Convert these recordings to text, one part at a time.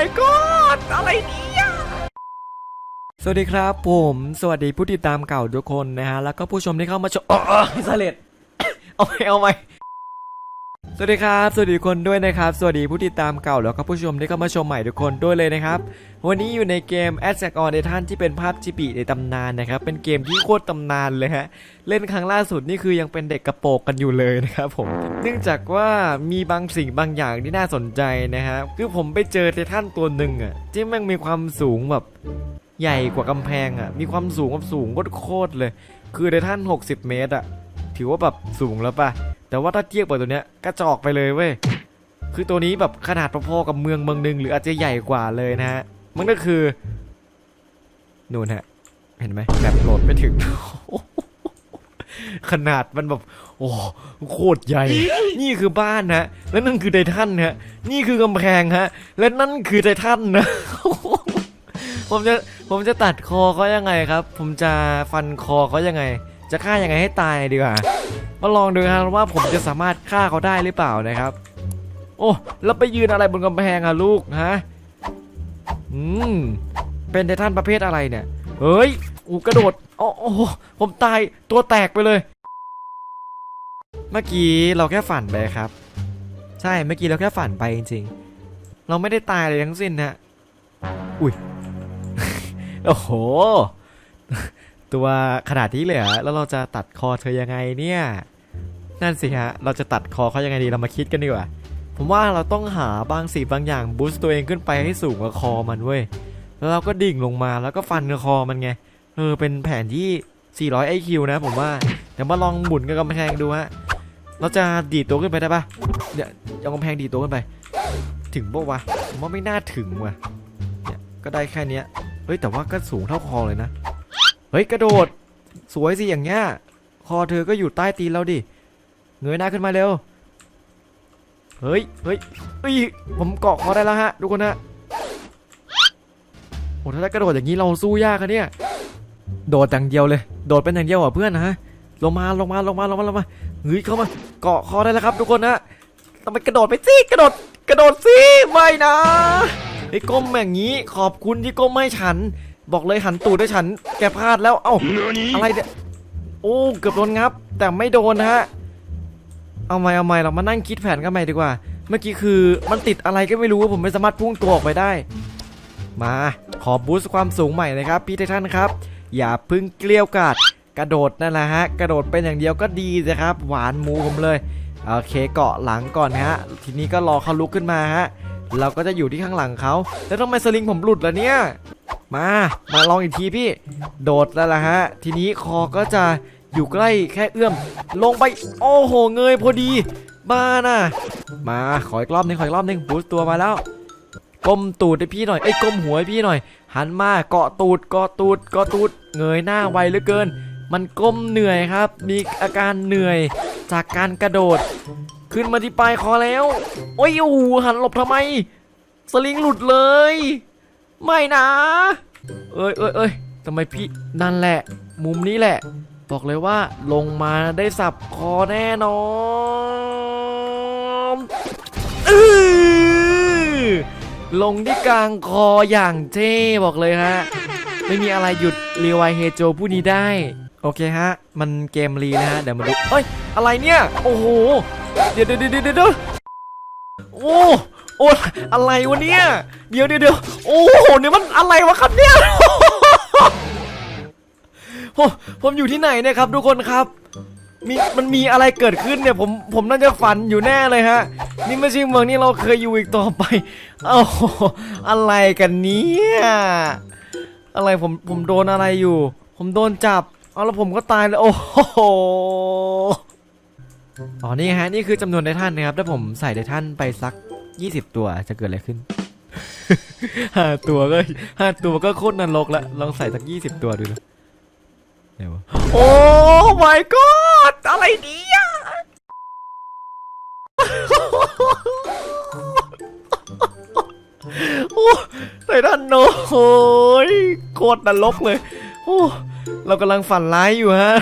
my god อะไรเนี่ยสวัสดีครับผม สวัสดีผู้ติดตามเก่าทุกคนนะฮะ แล้วก็ผู้ชมที่เข้ามาชมอ๋อสเลดเอาไปเอาไป สวัสดีครับ สวัสดีคนด้วยนะครับ สวัสดีผู้ติดตามเก่าแล้วก็ผู้ชมที่เข้ามาชมใหม่ทุกคนด้วยเลยนะครับ วันนี้อยู่ในเกม a d s a c on Titan ที่เป็นภาพจิปิในตำนานนะครับ เป็นเกมที่โคตรตำนานเลยฮะ เล่นครั้งล่าสุดนี่คือยังเป็นเด็กกระโปรงกันอยู่เลยนะครับผม เนื่องจากว่ามีบางสิ่งบางอย่างที่น่าสนใจนะครับคือผมไปเจอไททันตัวหนึ่งอะที่ม่งมีความสูงแบบใหญ่กว่ากำแพงอะ มีความสูงแบบสูงโคตรๆเลย คือไททัน60 เมตรอะ ถือว่าแบบสูงแล้วป่ะ แต่ว่าถ้าเทียบกับตัวเนี้ยกระจอกไปเลยเว้ยคือตัวนี้แบบขนาดพอๆกับเมืองเมืองหนึ่งหรืออาจจะใหญ่กว่าเลยนะฮะมันก็คือนู่นฮะเห็นไหมแบบโหลดไม่ถึง ขนาดมันแบบ โอ้โคตรใหญ่ นี่คือบ้านนะและนั่นคือไททันฮะ นี่คือกำแพงฮะ และนั่นคือไททันนะผมจะผมจะตัดคอเขายังไงครับ ผมจะฟันคอเขายังไง จะฆ่ายังไงให้ตายดีกว่า มาลองดูครับว่าผมจะสามารถฆ่าเขาได้หรือเปล่านะครับ โอ้แล้วไปยืนอะไรบนกำแพงอะลูกฮะอืมเป็นไททันประเภทอะไรเนี่ย เฮ้ยอูกระโดดโอ้โอผมตายตัวแตกไปเลย เมื่อกี้เราแค่ฝันไปครับ ใช่เมื่อกี้เราแค่ฝันไปจริงๆ เราไม่ได้ตายเลยทั้งสิ้นนะอุ้ยโอ้โห ตัวขนาดนี้เลยเหรอแล้วเราจะตัดคอเธอยังไงเนี่ย นั่นสิฮะ เราจะตัดคอเขายังไงดี เรามาคิดกันดีกว่า ผมว่าเราต้องหาบางสิ่งบางอย่างบูสต์ตัวเองขึ้นไปให้สูงกว่าคอมันเว้ย แล้วเราก็ดิ่งลงมาแล้วก็ฟันคอมันไง เออ เป็นแผนที่ 400 IQ นะผมว่า เดี๋ยวมาลองหมุนกับกำแพงดูฮะ เราจะดีดตัวขึ้นไปได้ปะเนี่ยเอากำแพงดีดตัวขึ้นไป ถึงปะวะผมว่าไม่น่าถึงว่ะ เนี่ย ก็ได้แค่นี้เฮ้ย แต่ว่าก็สูงเท่าคอเลยนะ เฮ้ยกระโดด สวยสิอย่างเงี้ย คอเธอก็อยู่ใต้ตีนเราดิ เงยหน้าขึ้นมาเร็ว เฮ้ย เฮ้ยเฮ้ย ผมเกาะคอได้แล้วฮะทุกคนฮะ โอ้ถ้ากระโดดอย่างนี้เราสู้ยากอะเนี่ย โดดอย่างเดียวเลย โดดเป็นอย่างเดียวอะเพื่อนนะฮะลงมาลงมาลงมาลงมาลงมาเฮ้ยเข้ามา เกาะคอได้แล้วครับ ทุกคนนะต้องไปกระโดดไปสิกระโดด กระโดดสิไม่นะไอ้ก้มอย่างนี้ขอบคุณที่ก้มให้ฉัน บอกเลยหันตูดให้ฉัน แกพลาดแล้ว เอ้า อะไรเนี่ย โอ้ เกือบโดนงับ แต่ไม่โดนนะฮะ เอาใหม่เอาใหม่เรามานั่งคิดแผนกันใหม่ดีกว่า เมื่อกี้คือมันติดอะไรก็ไม่รู้ผมไม่สามารถพุ่งตัวออกไปได้ มา ขอบูสต์ความสูงใหม่นะครับ พี่ไททันครับ อย่าพึ่งเกลี้ยวกราด กระโดดนั่นแหละฮะ กระโดดเป็นอย่างเดียวก็ดีนะครับ หวานหมูผมเลย โอเคเกาะหลังก่อนฮะ ทีนี้ก็รอเขาลุกขึ้นมาฮะ เราก็จะอยู่ที่ข้างหลังเขา แล้วทำไมสลิงผมหลุดล่ะเนี่ย มา มาลองอีกทีพี่ โดดแล้วล่ะฮะ ทีนี้คอก็จะอยู่ใกล้แค่เอื้อม ลงไป โอ้โห เงยพอดี บ้าน่ะ มาขออีกรอบหนึงขออีกรอบหนึงบูสต์ตัวมาแล้ว ก้มตูดให้พี่หน่อย เอ้ยก้มหัวให้พี่หน่อย หันมาเกาะตูดเกาะตูดเกาะตูด เงยหน้าไวเหลือเกิน มันก้มเหนื่อยครับ มีอาการเหนื่อยจากการกระโดด ขึ้นมาที่ปลายคอแล้ว โอ้ยโอ้โหหันหลบทำไม สลิงหลุดเลย ไม่นะ เอ้ยเอ้ยเอ้ยทำไมพี่นั่นแหละ มุมนี้แหละ บอกเลยว่าลงมาได้สับคอแน่นอนออลงที่กลางคออย่างเท่บอกเลยฮะ ไม่มีอะไรหยุดเรียวไวเฮโจผู้นี้ได้ โอเคฮะ มันเกมรีนะฮะ เดี๋ยวมาดูเอ้ย อะไรเนี่ย โอ้โห เดี๋ยวเดี๋ยวเดี๋ยวเดี๋ยว โอ้โอ้อะไรวะเนี่ยเดี๋ยวเดี๋ยวเดี๋ยวโอ้โหเนี่ยมันอะไรวะครับเนี่ยโอ้ผมอยู่ที่ไหนเนี่ยครับ ทุกคนครับมีมันมีอะไรเกิดขึ้นเนี่ยผมผมน่าจะฝันอยู่แน่เลยฮะ นี่ไม่ใช่เมืองที่เราเคยอยู่อีกต่อไป เอ้าอะไรกันเนี่ยอะไรผมผมโดนอะไรอยู่ ผมโดนจับ เอาแล้วผมก็ตายเลยโอ้โห อ๋อนี่ฮะนี่คือจำนวนไททันนะครับถ้าผมใส่ไททันไปสัก 20 ตัวจะเกิดอะไรขึ้นห้าตัวก็ห้าตัวก็โคตรนรกละลองใส่สัก 20 ตัวดูนะไหนวะโอ้ my god อะไรเนี่ยโอ้ไททันโนโอ้ยโคตรนรกเลย โอ้ เรากำลังฝันร้ายอยู่ฮะ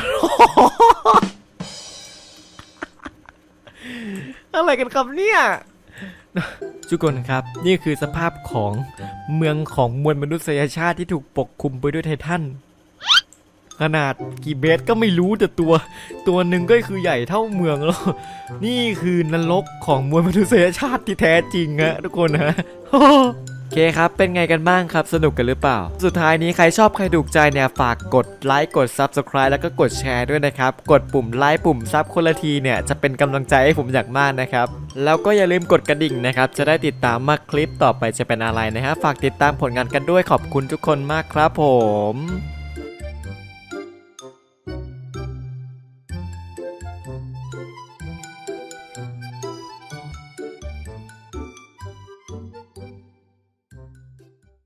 อะไรกันครับเนี่ยทุกคนครับ นี่คือสภาพของเมืองของมวลมนุษยชาติที่ถูกปกคลุมไปด้วยไททันขนาดกี่เมตรก็ไม่รู้แต่ตัว ตัวหนึ่งก็คือใหญ่เท่าเมืองแล้ว นี่คือนรกของมวลมนุษยชาติที่แท้จริงฮะทุกคนฮะ โอเคครับ เป็นไงกันบ้างครับ สนุกกันหรือเปล่า สุดท้ายนี้ใครชอบใครถูกใจเนี่ย ฝากกดไลค์ กด Subscribe แล้วก็กดแชร์ด้วยนะครับ กดปุ่มไลค์ปุ่มซับคนละทีเนี่ย จะเป็นกำลังใจให้ผมอย่างมากนะครับ แล้วก็อย่าลืมกดกระดิ่งนะครับ จะได้ติดตามมาคลิปต่อไปจะเป็นอะไรนะครับฝากติดตามผลงานกันด้วยขอบคุณทุกคนมากครับผม